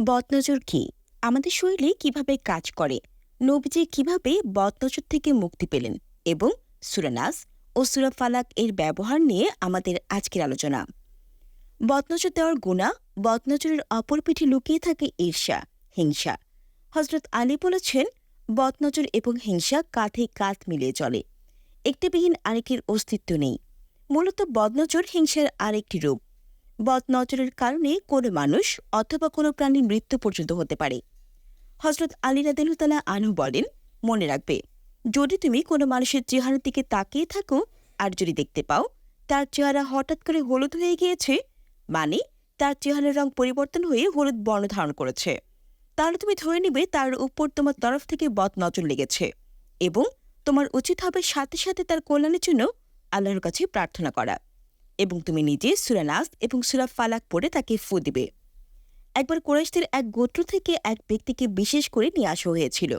বদনজর কি? আমাদের শরীরে কীভাবে কাজ করে? নবীজি কীভাবে বদনজর থেকে মুক্তি পেলেন? এবং সুরানাস ও সুরা ফালাক এর ব্যবহার নিয়ে আমাদের আজকের আলোচনা। বদনজর দেওয়ার গুণা বদনজরের অপর পিঠে লুকিয়ে থাকে ঈর্ষা, হিংসা। হজরত আলী বলেছেন, বদনজর এবং হিংসা কাঁধে কাঁধ মিলিয়ে চলে। একটি বিহীন আরেকের অস্তিত্ব নেই। মূলত বদনজর হিংসার আরেকটি রূপ। বদনজরের কারণে কোনো মানুষ অথবা কোনো প্রাণীর মৃত্যু পর্যন্ত হতে পারে। হজরত আলী আনু বলেন, মনে রাখবে, যদি তুমি কোনো মানুষের চেহারার দিকে তাকিয়ে থাকো আর যদি দেখতে পাও তার চেহারা হঠাৎ করে হলুদ হয়ে গিয়েছে মানে তার চেহারার রং পরিবর্তন হয়ে হলুদ বর্ণ ধারণ করেছে, তাহলে তুমি ধরে নিবে তার উপর তোমার তরফ থেকে বদ নজর লেগেছে এবং তোমার উচিত হবে সাথে সাথে তার কল্যাণের জন্য আল্লাহর কাছে প্রার্থনা করা। এবং তুমি নিজে সুরানাস এবং সুরা ফালাক পড়ে তাকে ফু দিবে। একবার কোরাইশদের এক গোত্র থেকে এক ব্যক্তিকে বিশেষ করে নিয়ে আসা হয়েছিল।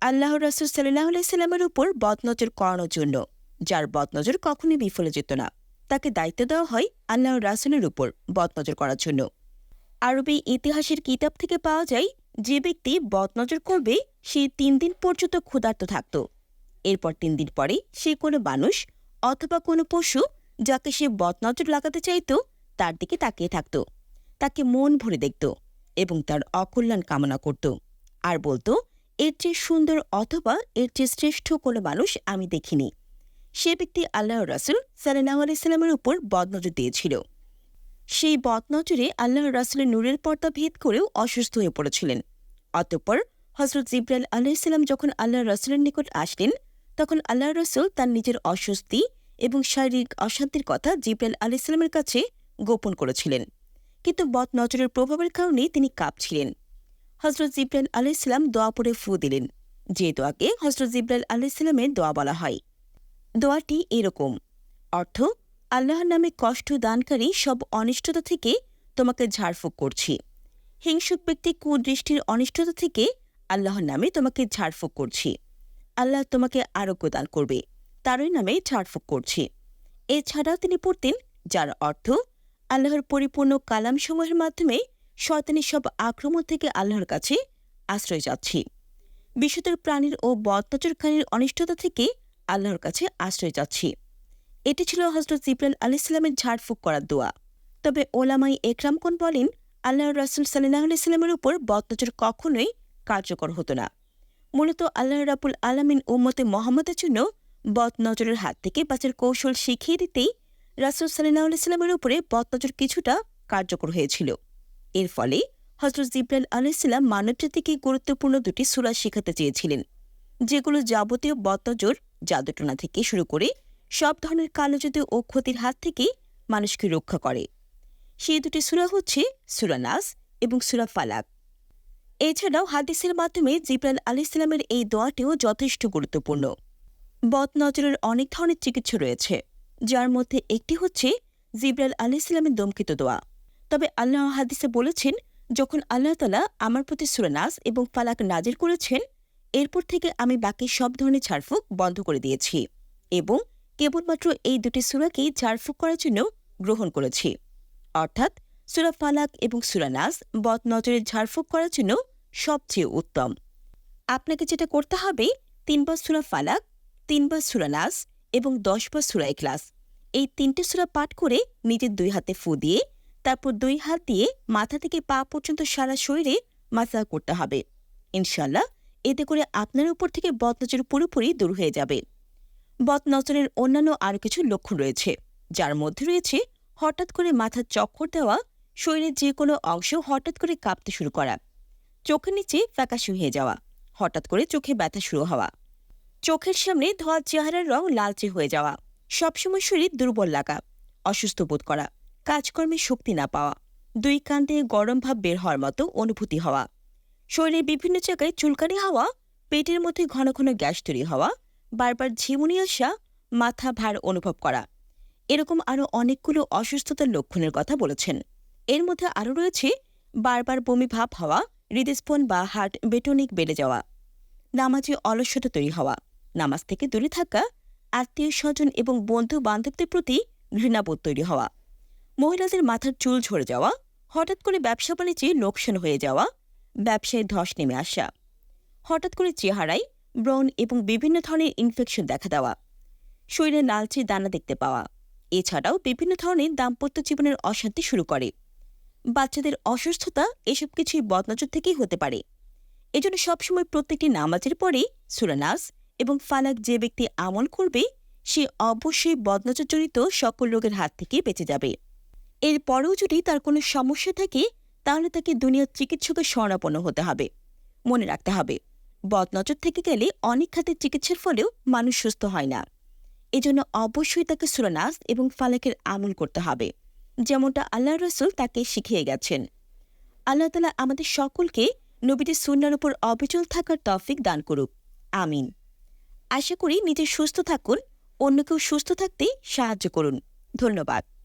আল্লাহ রাসুল সাল্লাহ সাল্লামের উপর বদনজর করানোর জন্য, যার বদনজর কখনই বিফলে যেত না। তাকে দায়িত্ব দেওয়া হয় আল্লাহ রাসুলের উপর বদনজর করার জন্য। আরবি ইতিহাসের কিতাব থেকে পাওয়া যায়, যে ব্যক্তি বদনজর করবে, সে তিন দিন পর্যন্ত ক্ষুধার্ত থাকত। এরপর তিন দিন পরে সে কোনো মানুষ অথবা কোনো পশু যাকে সে বদনজর লাগাতে চাইত, তার দিকে তাকিয়ে থাকত। তাকে মন ভরে দেখত এবং তার অকল্যাণ কামনা করত। আর বলতো, এর চেয়ে সুন্দর অথবা এর চেয়ে শ্রেষ্ঠ কোনো মানুষ আমি দেখিনি। সে ব্যক্তি আল্লাহ রাসুল সাল্লাহ আলাইসাল্লামের উপর বদনজর দিয়েছিল। সেই বদনজরে আল্লাহ রাসুলের নূরের পর্দা ভেদ করেও অসুস্থ হয়ে পড়েছিলেন। অতঃপর হজরত জিব্রাইল আলাইসাল্লাম যখন আল্লাহ রাসুলের নিকট আসলেন, তখন আল্লাহ রসুল তার নিজের অস্বস্তি এবং শারীরিক অশান্তির কথা জিব্রাইল আলাইসাল্লামের কাছে গোপন করেছিলেন। কিন্তু বদ নজরের প্রভাবের কারণে তিনি কাঁপছিলেন। হজরত জিব্রাইল আলাইসাল্লাম দোয়া পড়ে ফু দিলেন। যে দোয়াকে হজরত জিব্রাইল আলাইসাল্লামের দোয়া বলা হয়। দোয়াটি এরকম, অর্থ, আল্লাহর নামে কষ্ট দানকারী সব অনিষ্টতা থেকে তোমাকে ঝাড়ফুঁক করছি। হিংসুক ব্যক্তি কুদৃষ্টির অনিষ্টতা থেকে আল্লাহর নামে তোমাকে ঝাড়ফুঁক করছি। আল্লাহ তোমাকে আরোগ্য দান করবে। তারই নামে ঝাড়ফুঁক করছি। এছাড়াও তিনি পড়তেন, যার অর্থ, আল্লাহর পরিপূর্ণ কালাম কালামসমূহের মাধ্যমে শয়তানি সব আক্রমণ থেকে আল্লাহর কাছে আশ্রয় যাচ্ছি। বিশুদ্ধের প্রাণীর ও বদনজরখানির অনিষ্টতা থেকে আল্লাহর কাছে আশ্রয় যাচ্ছি। এটি ছিল হজরত জিব্রাইল আলাইসাল্লামের ঝাড়ফুঁক করার দোয়া। তবে ওলামাই একরামকন বলেন, আল্লাহর রাসুল সাল্লাহ আলাইস্লামের উপর বদনজর কখনোই কার্যকর হতো না। মূলত আল্লাহ রাবুল আলমিন উম্মতে মোহাম্মদের জন্য বদনজরের হাত থেকে বাঁচার কৌশল শিখিয়ে দিতেই রাসুল সাল্লাহ আলাইস্লামের উপরে বদনজর কিছুটা কার্যকর হয়েছিল। এর ফলে হজরত জিব্রাইল আলাইসাল্লাম মানবজাতিকে গুরুত্বপূর্ণ দুটি সুরা শেখাতে চেয়েছিলেন, যেগুলো যাবতীয় বদনজর, জাদুটনা থেকে শুরু করে সব ধরনের কালোজাদু ও ক্ষতির হাত থেকে মানুষকে রক্ষা করে। সেই দুটি সুরা হচ্ছে সুরা নাস এবং সুরা ফালাক। এছাড়াও হাদিসের মাধ্যমে জিব্রাইল আলি ইসলামের এই দোয়াটিও যথেষ্ট গুরুত্বপূর্ণ। বদ নজরের অনেক ধরনের চিকিৎসা রয়েছে, যার মধ্যে একটি হচ্ছে জিব্রাইল আলি ইসলামের দমকিত দোয়া। তবে আল্লাহ হাদিসে বলেছেন, যখন আল্লাহ তালা আমার প্রতি সুরানাস এবং ফালাক নাজির করেছেন, এরপর থেকে আমি বাকি সব ধরনের ঝাড়ফুঁক বন্ধ করে দিয়েছি এবং কেবলমাত্র এই দুটি সুরাকেই ঝাড়ফুঁক করার জন্য গ্রহণ করেছি। অর্থাৎ সুরা ফালাক এবং সুরানাস বদ নজরের ঝাড়ফুঁক করার জন্য সবচেয়ে উত্তম। আপনাকে যেটা করতে হবে, তিনবার সুরা ফালাক তিনবার সুরানাস এবং দশবার সুরা ক্লাস এই তিনটে সুরা পাঠ করে নিজের দুই হাতে ফু দিয়ে, তারপর দুই হাত দিয়ে মাথা থেকে পা পর্যন্ত সারা শরীরে মাসা করতে হবে। ইনশাল্লাহ এতে করে আপনার উপর থেকে বদনজর পুরোপুরি দূর হয়ে যাবে। বদনজরের অন্যান্য আরও কিছু লক্ষণ রয়েছে, যার মধ্যে রয়েছে হঠাৎ করে মাথার চক্কর দেওয়া, শরীরের যে কোনো অংশ হঠাৎ করে কাঁপতে শুরু করা, চোখের নিচে ফ্যাকাশে হয়ে যাওয়া, হঠাৎ করে চোখে ব্যথা শুরু হওয়া। চোখের সামনে ধোয়া চেহারার রং লালচে হয়ে যাওয়া। সবসময় শরীর দুর্বল লাগা, অসুস্থ বোধ করা, কাজকর্মে শক্তি না পাওয়া, দুই কান দিয়ে গরম ভাব বের হওয়ার মতো অনুভূতি হওয়া। শরীরের বিভিন্ন জায়গায় চুলকানি হওয়া, পেটের মধ্যে ঘন ঘন গ্যাস তৈরি হওয়া, বারবার ঝিমুনি আসা, মাথা ভার অনুভব করা। এরকম আরও অনেকগুলো অসুস্থতার লক্ষণের কথা বলেছেন। এর মধ্যে আরও রয়েছে বারবার বমি ভাব হওয়া হৃদস্পন বা হার্ট বেটনিক বেড়ে যাওয়া, নামাজে অলস্যতা তৈরি হওয়া নামাজ থেকে দূরে থাকা আত্মীয় স্বজন এবং বন্ধু বান্ধবদের প্রতি ঘৃণাবোধ তৈরি হওয়া, মহিলাদের মাথার চুল ঝরে যাওয়া, হঠাৎ করে ব্যবসা বাণিজ্যে লোকসান হয়ে যাওয়া, ব্যবসায় ধস নেমে আসা, হঠাৎ করে চেহারায় ব্রণ এবং বিভিন্ন ধরনের ইনফেকশন দেখা দেওয়া, শরীরে লালচে দানা দেখতে পাওয়া, এছাড়াও বিভিন্ন ধরনের দাম্পত্য জীবনের অশান্তি শুরু করে। বাচ্চাদের অসুস্থতা এসব কিছুই বদনজর থেকেই হতে পারে। এজন্য সবসময় প্রত্যেকটি নামাজের পরে সুরানাস এবং ফালাক যে ব্যক্তি আমল করবে, সে অবশ্যই বদনজরজনিত সকল রোগের হাত থেকে বেঁচে যাবে। এর পরেও যদি তার কোনো সমস্যা থাকে, তাহলে তাকে দুনিয়ার চিকিৎসকের শরণাপন্ন হতে হবে। মনে রাখতে হবে, বদনজর থেকে গেলে অনেক খাতের চিকিৎসার ফলেও মানুষ সুস্থ হয় না। এজন্য অবশ্যই তাকে সুরানাস এবং ফালাকের আমল করতে হবে, যেমনটা আল্লাহ রসুল তাকে শিখিয়ে গেছেন। আল্লাহ তালা আমাদের সকলকে নবীদের সুন্নার উপর অবিচল থাকার তফিক দান করুক। আমিন। আশা করি নিজে সুস্থ থাকুন অন্যকেও সুস্থ থাকতে সাহায্য করুন। ধন্যবাদ।